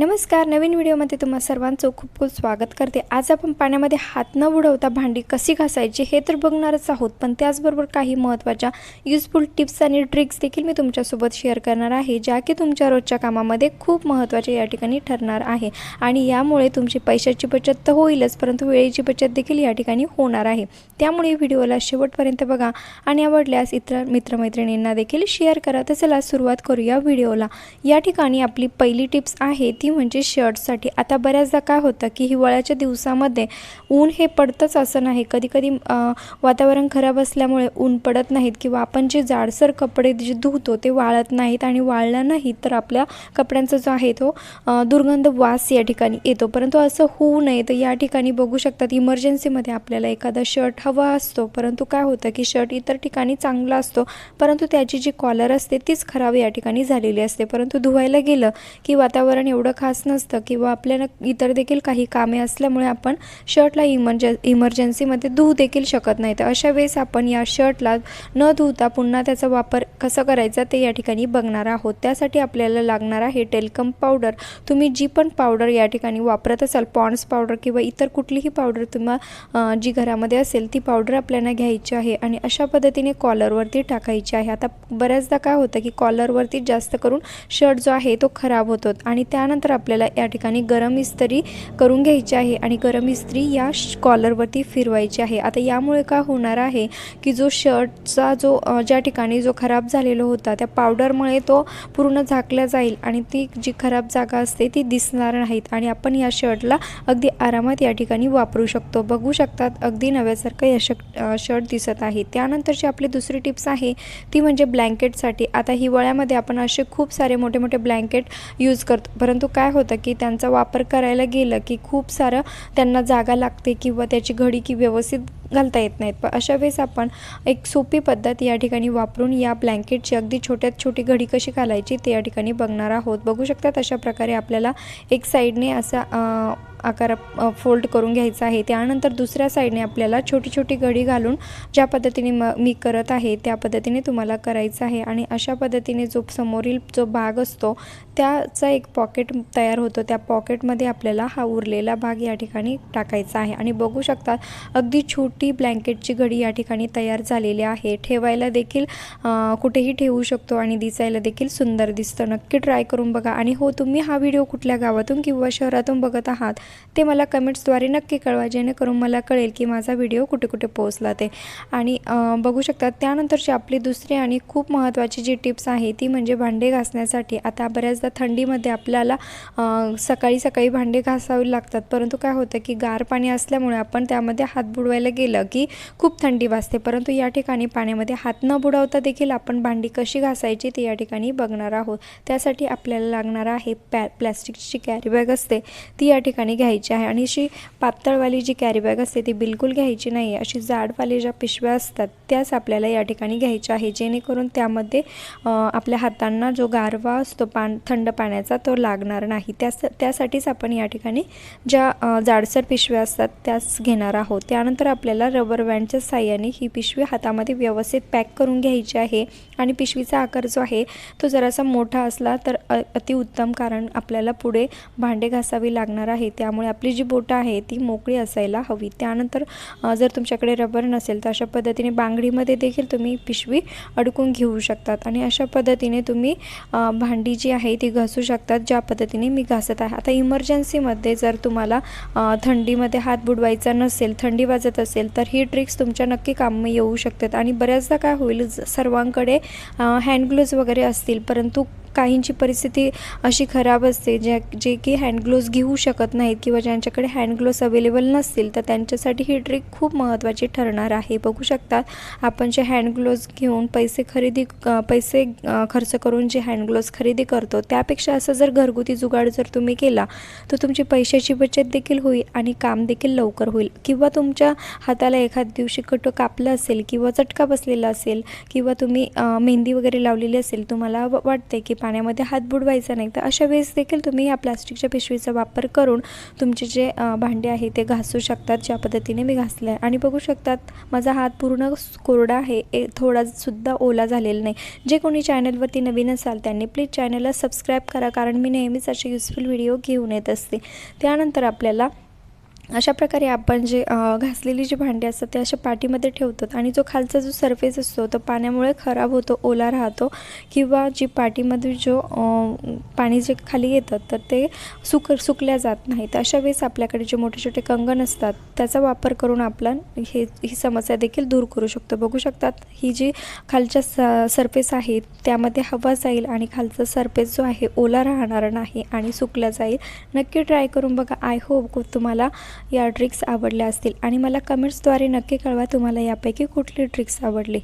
नमस्कार नवीन व्हिडिओमध्ये तुम्हा सर्वांचं खूप खूप स्वागत करते. आज आपण पाण्यामध्ये हात न बुडवता भांडी कशी घासायची हे तर बघणारच आहोत पण त्याचबरोबर काही महत्त्वाच्या युजफुल टिप्स आणि ट्रिक्स देखील मी तुमच्यासोबत शेअर करणार आहे ज्या की तुमच्या रोजच्या कामामध्ये खूप महत्त्वाच्या या ठिकाणी ठरणार आहे. आणि यामुळे तुमची पैशाची बचत तर होईलच परंतु वेळेची बचत देखील या ठिकाणी होणार आहे. त्यामुळे व्हिडिओला शेवटपर्यंत बघा आणि आवडल्यास इतर मित्रमैत्रिणींना देखील शेअर करा. तर चला सुरुवात करूया व्हिडिओला. या ठिकाणी आपली पहिली टिप्स आहे ती म्हणजे शर्टसाठी. आता बऱ्याचदा काय होतं की हिवाळ्याच्या दिवसामध्ये ऊन हे पडतंच असं नाही. कधी कधी वातावरण खराब असल्यामुळे ऊन पडत नाहीत किंवा आपण जे जाडसर कपडे जे धुतो ते वाळत नाहीत आणि वाळलं नाही तर आपल्या कपड्यांचा जो आहे तो दुर्गंध वास या ठिकाणी येतो. परंतु असं होऊ नये तर या ठिकाणी बघू शकतात इमर्जन्सीमध्ये आपल्याला एखादा शर्ट हवा असतो. परंतु काय होतं की शर्ट इतर ठिकाणी चांगला असतो. परंतु त्याची जी कॉलर असते तीच खराब या ठिकाणी झालेली असते. परंतु धुवायला गेलं की वातावरण एवढं खास नसतं किंवा आपल्याला इतर देखील काही कामे असल्यामुळे आपण शर्टला इमर्ज इमर्जन्सीमध्ये धुवू देखील शकत नाही. तर अशा वेळेस आपण या शर्टला न धुता पुन्हा त्याचा वापर कसा करायचा ते या ठिकाणी बघणार आहोत. त्यासाठी आपल्याला लागणार आहे टेलकम पावडर. तुम्ही जी पण पावडर या ठिकाणी वापरत असाल पॉन्ड्स पावडर किंवा इतर कुठलीही पावडर तुम्हा जी घरामध्ये असेल ती पावडर आपल्याला घ्यायची आहे आणि अशा पद्धतीने कॉलरवरती टाकायची आहे. आता बऱ्याचदा काय होतं की कॉलरवरती जास्त करून शर्ट जो आहे तो खराब होतो आणि त्यानंतर आपल्याला या ठिकाणी गरम इस्त्री करून घ्यायची आहे आणि गरम इस्त्री या कॉलरवरती फिरवायची आहे. आता यामुळे काय होणार आहे की जो शर्टचा जो ज्या ठिकाणी जो खराब झालेला होता त्या पावडरमुळे तो पूर्ण झाकला जाईल आणि ती जी खराब जागा असते ती दिसणार नाहीत आणि आपण या शर्टला अगदी आरामात या ठिकाणी वापरू शकतो. बघू शकतात अगदी नव्यासारखं या शर्ट दिसत आहे. त्यानंतरची आपली दुसरी टिप्स आहे ती म्हणजे ब्लँकेटसाठी. आता हिवाळ्यामध्ये आपण असे खूप सारे मोठे मोठे ब्लँकेट यूज करतो परंतु काय होतं की त्यांचा वापर करायला गेलं की खूप सारं त्यांना जागा लागते किंवा त्याची घडी की व्यवस्थित घालता येत नाहीत. पण अशा वेळेस आपण एक सोपी पद्धत या ठिकाणी वापरून या ब्लँकेटची अगदी छोट्यात छोटी घडी कशी घालायची ते या ठिकाणी बघणार आहोत. बघू शकतात अशा प्रकारे आपल्याला एक साईडने असा आकार फोल्ड करून घ्यायचा आहे. त्यानंतर दुसऱ्या साईडने आपल्याला छोटी छोटी घडी घालून ज्या पद्धतीने म मी करत आहे त्या पद्धतीने तुम्हाला करायचं आहे. आणि अशा पद्धतीने जो समोरील जो भाग असतो त्याचा एक पॉकेट तयार होतो. त्या पॉकेटमध्ये आपल्याला हा उरलेला भाग या ठिकाणी टाकायचा आहे. आणि बघू शकता अगदी छोटी ब्लँकेटची घडी या ठिकाणी तयार झालेली आहे. ठेवायला देखील कुठेही ठेवू शकतो आणि दिसायला देखील सुंदर दिसतं. नक्की ट्राय करून बघा. आणि हो तुम्ही हा व्हिडिओ कुठल्या गावातून किंवा शहरातून बघत आहात ते मला कमेंट्सद्वारे नक्की कळवा जेणेकरून मला कळेल की माझा व्हिडिओ कुठे कुठे पोहोचला ते. आणि बघू शकता त्यानंतरची आपली दुसरी आणि खूप महत्त्वाची जी टिप्स आहे ती म्हणजे भांडे घासण्यासाठी. आता बऱ्याचदा थंडीमध्ये आपल्याला सकाळी सकाळी भांडे घासावे लागतात. परंतु काय होतं की गार पाणी असल्यामुळे आपण त्यामध्ये हात बुडवायला गेलं की खूप थंडी वाजते. परंतु या ठिकाणी पाण्यामध्ये हात न बुडवता देखील आपण भांडी कशी घासायची ते या ठिकाणी बघणार आहोत. त्यासाठी आपल्याला लागणार आहे पॅ प्लॅस्टिकची कॅरी बॅग असते. ती या ठिकाणी घ्यायची आहे आणि अशी पातळवाली जी कॅरीबॅग असते ती बिलकुल घ्यायची नाही आहे अशी जाडवाली ज्या पिशव्या असतात त्याच आपल्याला या ठिकाणी घ्यायच्या आहे. जेणेकरून त्यामध्ये आपल्या हातांना जो गारवा असतो पान थंड पाण्याचा तो लागणार नाही. त्यास त्यासाठीच आपण या ठिकाणी ज्या जाडसर पिशव्या असतात त्याच घेणार आहोत. त्यानंतर आपल्याला रबर बँडच्या साह्याने ही पिशवी हातामध्ये व्यवस्थित पॅक करून घ्यायची आहे. आणि पिशवीचा आकार जो आहे तो जरासा मोठा असला तर अतिउत्तम कारण आपल्याला पुढे भांडे घासावी लागणार आहे. त्या त्यामुळे आपली जी बोटं आहे ती मोकळी असायला हवी. त्यानंतर जर तुमच्याकडे रबर नसेल तर अशा पद्धतीने बांगडीमध्ये देखील तुम्ही पिशवी अडकून घेऊ शकतात आणि अशा पद्धतीने तुम्ही भांडी जी आहे ती घासू शकतात ज्या पद्धतीने मी घासत आहे. आता इमर्जन्सीमध्ये जर तुम्हाला थंडीमध्ये हात बुडवायचा नसेल थंडी वाजत असेल तर ही ट्रिक्स तुमच्या नक्की काम येऊ शकतात. आणि बऱ्याचदा काय होईल सर्वांकडे हँड ग्लोव्ज वगैरे असतील परंतु काहींची परिस्थिती अशी खराब असते ज्या जे की हँडग्लोव्ज घेऊ शकत नाहीत किंवा ज्यांच्याकडे हँडग्लोव्ज अवेलेबल नसतील तर त्यांच्यासाठी ही ट्रिक खूप महत्त्वाची ठरणार आहे. बघू शकतात आपण जे हँडग्लोव्ज घेऊन पैसे खरेदी पैसे खर्च करून जे हँडग्लोव्ज खरेदी करतो त्यापेक्षा असं जर घरगुती जुगाड जर तुम्ही केला तर तुमची पैशाची बचत देखील होईल आणि काम देखील लवकर होईल. किंवा तुमच्या हाताला एखाद्या दिवशी कट कापलं असेल किंवा चटका बसलेला असेल किंवा तुम्ही मेहंदी वगैरे लावलेली असेल तुम्हाला वाटते की पाण्यामध्ये हात बुडवायचा नाही. तर अशा वेळेस देखील तुम्ही या प्लास्टिकच्या पिशवीचा वापर करून तुमचे जे भांडे आहे ते घासू शकतात ज्या पद्धतीने मी घासलं आहे. आणि बघू शकतात माझा हात पूर्ण कोरडा आहे ए थोडासुद्धा ओला झालेला नाही. जे कोणी चॅनलवरती नवीन असाल त्यांनी प्लीज चॅनलला सबस्क्राईब करा कारण मी नेहमीच असे युजफुल व्हिडिओ घेऊन येत असते. त्यानंतर आपल्याला अशा प्रकारे आपण जे घासलेली जी भांडी असतात ते अशा पाटीमध्ये ठेवतात आणि जो खालचा जो सरफेस असतो तो पाण्यामुळे खराब होतो ओला राहतो किंवा जी पाटीमध्ये जो पाणी जे खाली येतं तर ते सुक सुकल्या जात नाही तर अशा वेळेस आपल्याकडे जे मोठे छोटे कंगण असतात त्याचा वापर करून आपण हे ही समस्या देखील दूर करू शकतो. बघू शकतात ही जी खालच्या स सरफेस आहे त्यामध्ये हवा जाईल आणि खालचा सरफेस जो आहे ओला राहणार नाही आणि सुकला जाईल. नक्की ट्राय करून बघा. आय होप तुम्हाला या ट्रिक्स आवडल्या असतील. आणि मला कमेंट्सद्वारे नक्की कळवा तुम्हाला यापैकी कुठली ट्रिक्स आवडली.